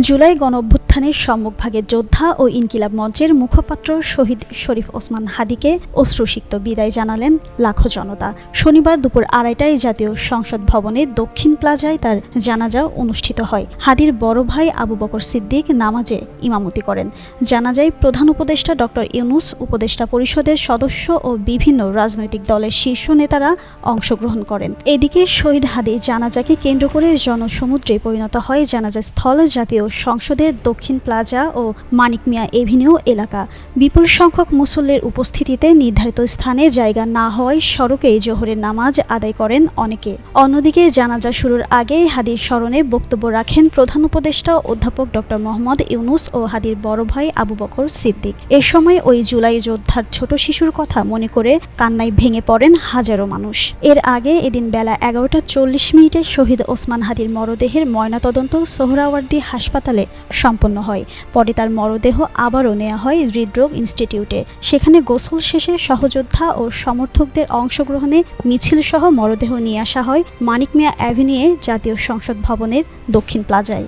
জুলাই গণ অভ্যুত্থানের সম্মুখভাগের যোদ্ধা ও ইনকিলাব মঞ্চের মুখপাত্র শহীদ শরীফ ওসমান হাদিকে অশ্রুসিক্ত বিদায় জানালেন লাখো জনতা। শনিবার দুপুর আড়াইটায় জাতীয় সংসদ ভবনের দক্ষিণ প্লাজায় তার জানাজা অনুষ্ঠিত হয়। হাদির বড় ভাই আবু বকর সিদ্দিক নামাজে ইমামতি করেন। জানাজায় প্রধান উপদেষ্টা ডক্টর ইউনুস, উপদেষ্টা পরিষদের সদস্য ও বিভিন্ন রাজনৈতিক দলের শীর্ষ নেতারা অংশগ্রহণ করেন। এদিকে শহীদ হাদি জানাজাকে কেন্দ্র করে জনসমুদ্রে পরিণত হয় জানাজা স্থল জাতীয় সংসদের দক্ষিণ প্লাজা ও মানিক মিয়া এভিনিউ এলাকা। বিপুল সংখ্যক মুসল্লির উপস্থিতিতে নির্ধারিত স্থানে জায়গা না হওয়ায় সড়কে জোহরের নামাজ আদায় করেন অনেকে। অন্যদিকে জানাজা শুরুর আগে হাদির স্মরণে বক্তব্য রাখেন প্রধান উপদেষ্টা অধ্যাপক ডক্টর মোহাম্মদ ইউনুস ও হাদির বড় ভাই আবু বকর সিদ্দিক। এ সময় ওই জুলাই যোদ্ধার ছোট শিশুর কথা মনে করে কান্নায় ভেঙে পড়েন হাজারো মানুষ। এর আগে এদিন বেলা এগারোটা চল্লিশ মিনিটে শহীদ ওসমান হাদির মরদেহের ময়নাতদন্ত সোহরাওয়ার্দী হাসপাতালে সম্পন্ন হয়। পরে তার মরদেহ আবারও নেওয়া হয় হৃদরোগ ইনস্টিটিউটে। সেখানে গোসল শেষে সহযোদ্ধা ও সমর্থকদের অংশগ্রহণে মিছিল সহ মরদেহ নিয়ে আসা হয় মানিক মিয়া অ্যাভিনিউয়ে জাতীয় সংসদ ভবনের দক্ষিণ প্লাজায়।